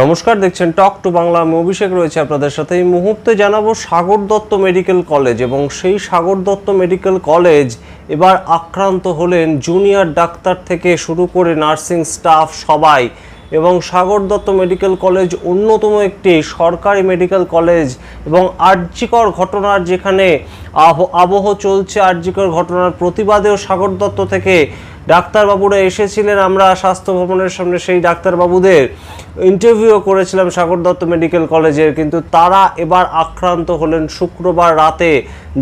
নমস্কার, দেখছেন talk to Bangla. আমি অভিষেক রয়েছে আপনাদের সাথে। এই মুহূর্তে জানাব সাগর দত্ত মেডিকেল কলেজ এবং সেই সাগর দত্ত মেডিকেল কলেজ এবার আক্রান্ত হলেন জুনিয়র ডাক্তার থেকে শুরু করে নার্সিং স্টাফ সবাই। এবং সাগর দত্ত মেডিকেল কলেজ অন্যতম একটি সরকারি মেডিকেল কলেজ এবং আর্যিকর ঘটনার যেখানে আবহ চলছে, আর্যিকর ঘটনার প্রতিবাদেও সাগর দত্ত থেকে ডাক্তারবাবুরা এসেছিলেন। আমরা স্বাস্থ্য ভবনের সামনে সেই ডাক্তারবাবুদের ইন্টারভিউ করেছিলাম সাগর দত্ত মেডিকেল কলেজের, কিন্তু তারা এবার আক্রান্ত হলেন শুক্রবার রাতে,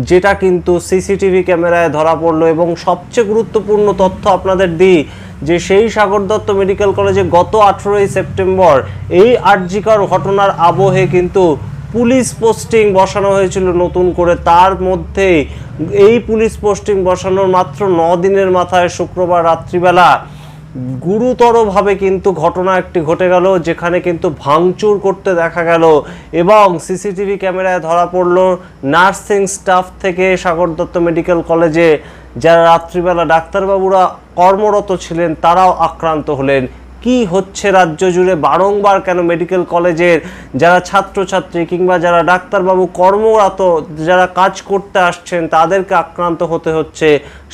যেটা কিন্তু সিসিটিভি ক্যামেরায় ধরা পড়ল। এবং সবচেয়ে গুরুত্বপূর্ণ তথ্য আপনাদের দিই যে সেই সাগর দত্ত মেডিকেল কলেজে গত আঠেরোই সেপ্টেম্বর এই আর্যিকর ঘটনার আবহে কিন্তু পুলিশ পোস্টিং বসানো হয়েছিল নতুন করে। তার মধ্যে এই পুলিশ পোস্টিং বসানোর মাত্র ন দিনের মাথায় শুক্রবার রাত্রিবেলা গুরুতরভাবে কিন্তু ঘটনা একটি ঘটে গেল, যেখানে কিন্তু ভাঙচুর করতে দেখা গেল এবং সিসিটিভি ক্যামেরায় ধরা পড়ল নার্সিং স্টাফ থেকে সাগর দত্ত মেডিকেল কলেজে। যারা রাত্রিবেলা ডাক্তারবাবুরা কর্মরত ছিলেন, তারাও আক্রান্ত হলেন। কি হচ্ছে রাজ্য জুড়ে? বারংবার কেন মেডিকেল কলেজের যারা ছাত্রছাত্রী কিংবা যারা ডাক্তারবাবু কর্মরত যারা কাজ করতে আসছেন, তাদেরকে আক্রান্ত হতে হচ্ছে?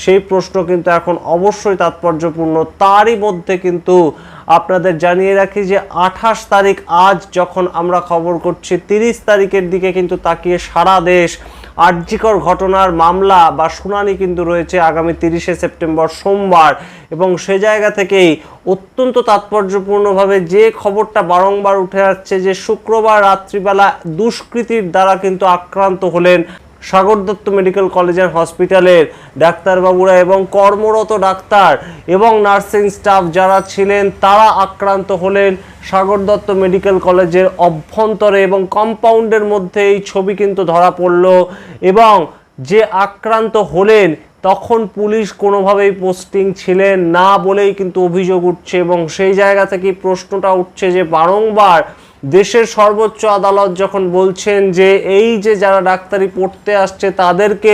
সেই প্রশ্ন কিন্তু এখন অবশ্যই তাৎপর্যপূর্ণ। তারই মধ্যে কিন্তু আপনাদের জানিয়ে রাখি যে আঠাশ তারিখ আজ যখন আমরা খবর করছি, তিরিশ তারিখের দিকে কিন্তু তাকিয়ে সারা দেশ আর্যিকর ঘটনার মামলা বা শুনানি কিন্তু রয়েছে আগামী তিরিশে সেপ্টেম্বর সোমবার। এবং সে জায়গা থেকেই অত্যন্ত তাৎপর্যপূর্ণভাবে যে খবরটা বারংবার উঠে আসছে যে শুক্রবার রাত্রিবেলা দুষ্কৃতির দ্বারা কিন্তু আক্রান্ত হলেন সাগর দত্ত মেডিকেল কলেজের হসপিটালের ডাক্তারবাবুরা এবং কর্মরত ডাক্তার এবং নার্সিং স্টাফ যারা ছিলেন, তারা আক্রান্ত হলেন সাগর দত্ত মেডিকেল কলেজের অভ্যন্তরে এবং কম্পাউন্ডের মধ্যে এই ছবি কিন্তু ধরা পড়ল এবং যে আক্রান্ত হলেন, তখন পুলিশ কোনোভাবেই পোস্টিং ছিলেন না বলেই কিন্তু অভিযোগ উঠছে এবং সেই জায়গা থেকেই প্রশ্নটা উঠছে যে বারংবার দেশের সর্বোচ্চ আদালত যখন বলছেন যে এই যে যারা ডাক্তারি পড়তে আসছে, তাদেরকে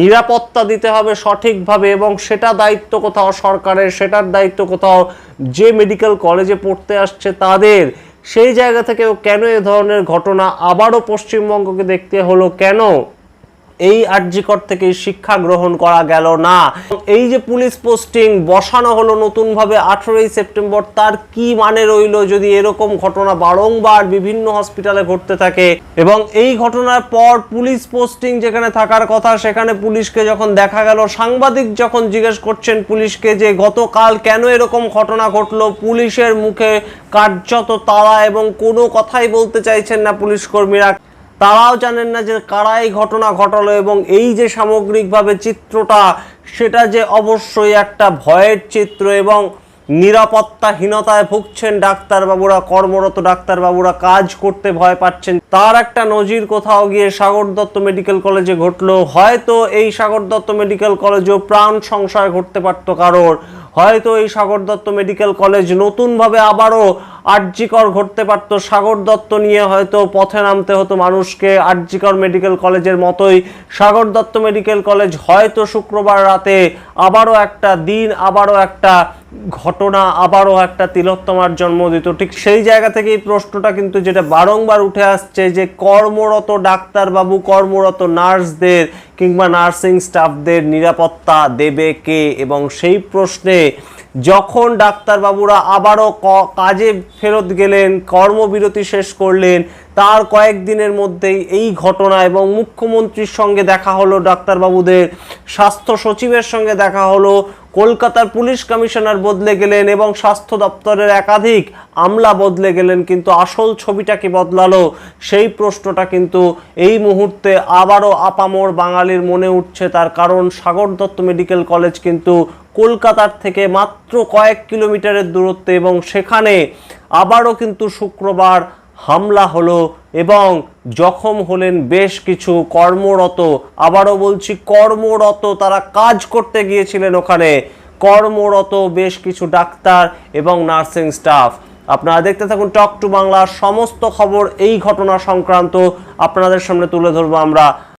নিরাপত্তা দিতে হবে সঠিকভাবে এবং সেটা দায়িত্ব কোথাও সরকারের, সেটার দায়িত্ব কোথাও যে মেডিকেল কলেজে পড়তে আসছে তাদের। সেই জায়গা থেকেও কেন এ ধরনের ঘটনা? আবারও পশ্চিমবঙ্গকে দেখতে হলো কেন? এই আর্যিকর থেকে শিক্ষা গ্রহণ করা গেল না। এই যে পুলিশ পোস্টিং বসানো হলো নতুনভাবে আঠেরোই সেপ্টেম্বর, তার কি মানে রইল যদি এরকম ঘটনা বারংবার বিভিন্ন হসপিটালে ঘটতে থাকে? এবং এই ঘটনার পর পুলিশ পোস্টিং যেখানে থাকার কথা, সেখানে পুলিশকে যখন দেখা গেল, সাংবাদিক যখন জিজ্ঞেস করছেন পুলিশকে যে গতকাল কেন এরকম ঘটনা ঘটলো, পুলিশের মুখে কার্যত তারা এবং কোনো কথাই বলতে চাইছেন না পুলিশ কর্মীরা। তারাও জানেন না যে কারা এই ঘটনা ঘটালো এবং এই যে সামগ্রিকভাবে চিত্রটা, সেটা যে অবশ্যই একটা ভয়ের চিত্র এবং নিরাপত্তাহীনতায় ভুগছেন ডাক্তারবাবুরা, কর্মরত ডাক্তারবাবুরা, কাজ করতে ভয় পাচ্ছেন। তার একটা নজির কোথাও গিয়ে সাগর দত্ত মেডিকেল কলেজে ঘটলো। হয়তো এই সাগর দত্ত মেডিকেল কলেজেও প্রাণ সংশয় ঘটতে পারতো কারোর। হয়তো এই সাগর দত্ত মেডিকেল কলেজ নতুনভাবে আবারও আর্যিকর ঘটতে পারত। সাগর দত্ত নিয়ে হয়তো পথে নামতে হতো মানুষকে। আর্যিকর মেডিকেল কলেজের মতোই সাগর দত্ত মেডিকেল কলেজ হয়তো শুক্রবার রাতে আবারও একটা দিন, আবারও একটা ঘটনা, আবারও একটা তিলোত্তমার জন্ম দিত। ঠিক সেই জায়গা থেকেই প্রশ্নটা কিন্তু যেটা বারংবার উঠে আসছে যে কর্মরত ডাক্তারবাবু, কর্মরত নার্সদের কিংবা নার্সিং স্টাফদের নিরাপত্তা দেবে কে? এবং সেই প্রশ্নে যখন ডাক্তারবাবুরা আবারও কাজে ফেরত গেলেন কর্মবিরতি শেষ করলেন তার কয়েকদিনের মধ্যেই এই ঘটনা এবং মুখ্যমন্ত্রীর সঙ্গে দেখা হলো ডাক্তারবাবুদের স্বাস্থ্য সচিবের সঙ্গে দেখা হলো, কলকাতার পুলিশ কমিশনার বদলে গেলেন এবং স্বাস্থ্য দপ্তরের একাধিক আমলা বদলে গেলেন, কিন্তু আসল ছবিটা কি বদলালো? সেই প্রশ্নটা কিন্তু এই মুহূর্তে আবারও আপামর বাঙালির মনে উঠছে, তার কারণ সাগর দত্ত মেডিকেল কলেজ কিন্তু কলকাতার থেকে মাত্র কয়েক কিলোমিটারের দূরত্বে এবং সেখানে আবারও কিন্তু শুক্রবার হামলা হলো এবং জখম হলেন বেশ কিছু কর্মরত। আবারও বলছি, কর্মরত তারা কাজ করতে গিয়েছিলেন ওখানে। কর্মরত বেশ কিছু ডাক্তার এবং নার্সিং স্টাফ। আপনারা দেখতে থাকুন টক টু বাংলার সমস্ত খবর এই ঘটনা সংক্রান্ত। আপনাদের সামনে তুলে ধরবো আমরা।